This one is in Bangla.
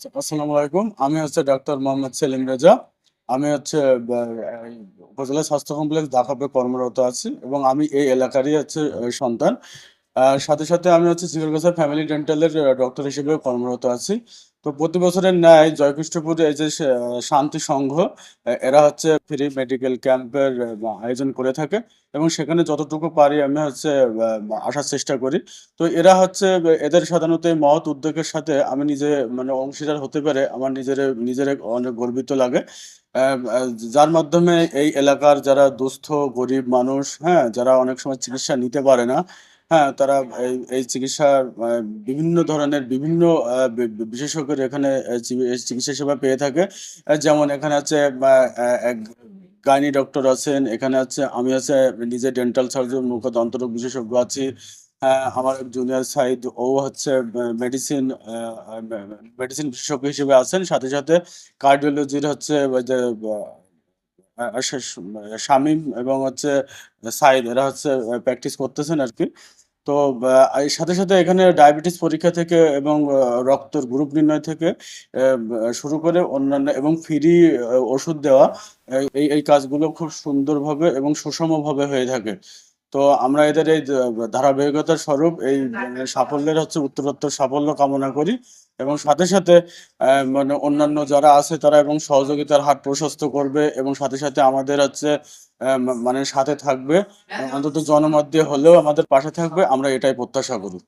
আসসালামু আলাইকুম। আমি হচ্ছে ডাক্তার মোহাম্মদ সেলিম রেজা। আমি হচ্ছে উপজেলা স্বাস্থ্য কমপ্লেক্স ঢাকাতে কর্মরত আছি এবং আমি এই এলাকারই হচ্ছে সন্তান। সাথে সাথে আমি হচ্ছে সিভিলগাছা ফ্যামিলি ডেন্টালের ডক্টর হিসেবে কর্মরত আছি। তো প্রতি বছরের ন্যায় জয়কৃষ্ণপুরে এই যে শান্তি সংঘ এরা হচ্ছে ফ্রি মেডিকেল ক্যাম্পের আয়োজন করে থাকে এবং সেখানে যতটুকু পারি আমি হচ্ছে আসার চেষ্টা করি। তো এরা হচ্ছে, এদের সাধারণত এই মহৎ উদ্যোগের সাথে আমি নিজে মানে অংশীদার হতে পারে, আমার নিজের নিজের অনেক গর্বিত লাগে। যার মাধ্যমে এই এলাকার যারা দুস্থ, গরিব মানুষ হ্যাঁ যারা অনেক সময় চিকিৎসা নিতে পারে না হ্যাঁ তারা এই এই চিকিৎসার বিভিন্ন ধরনের বিভিন্ন বিশেষজ্ঞের এখানে চিকিৎসা সেবা পেয়ে থাকে। যেমন এখানে আছে গাইনি ডক্টর আছেন এখানে আছে আমি আছে নিজে ডেন্টাল সার্জন মুখ দন্তরোগ বিশেষজ্ঞ আছি। হ্যাঁ, আমার জুনিয়র সাইদ ও হচ্ছে মেডিসিন মেডিসিন বিশেষজ্ঞ হিসেবে আছেন। সাথে সাথে কার্ডিওলজির হচ্ছে ওই যে আহ, আহ, শা- শা- শামীম এবং হচ্ছে সাইদ এরা হচ্ছে প্র্যাকটিস করতেছেন আর কি। তো সাথে সাথে এখানে ডায়াবেটিস পরীক্ষা থেকে এবং রক্তের গ্রুপ নির্ণয় থেকে শুরু করে অন্যান্য এবং ফ্রি ওষুধ দেওয়া এই এই কাজগুলো খুব সুন্দরভাবে এবং সুষমভাবে হয়ে থাকে। তো আমরা এদের এই ধারাবাহিকতার স্বরূপ এই সাফল্যের হচ্ছে উত্তরোত্তর সাফল্য কামনা করি এবং সাথে সাথে মানে অন্যান্য যারা আছে তারা এবং সহযোগিতার হাত প্রশস্ত করবে এবং সাথে সাথে আমাদের হচ্ছে মানে সাথে থাকবে। অন্তত জনমত দিয়ে হলেও আমাদের পাশে থাকবে। আমরা এটাই প্রত্যাশা করি।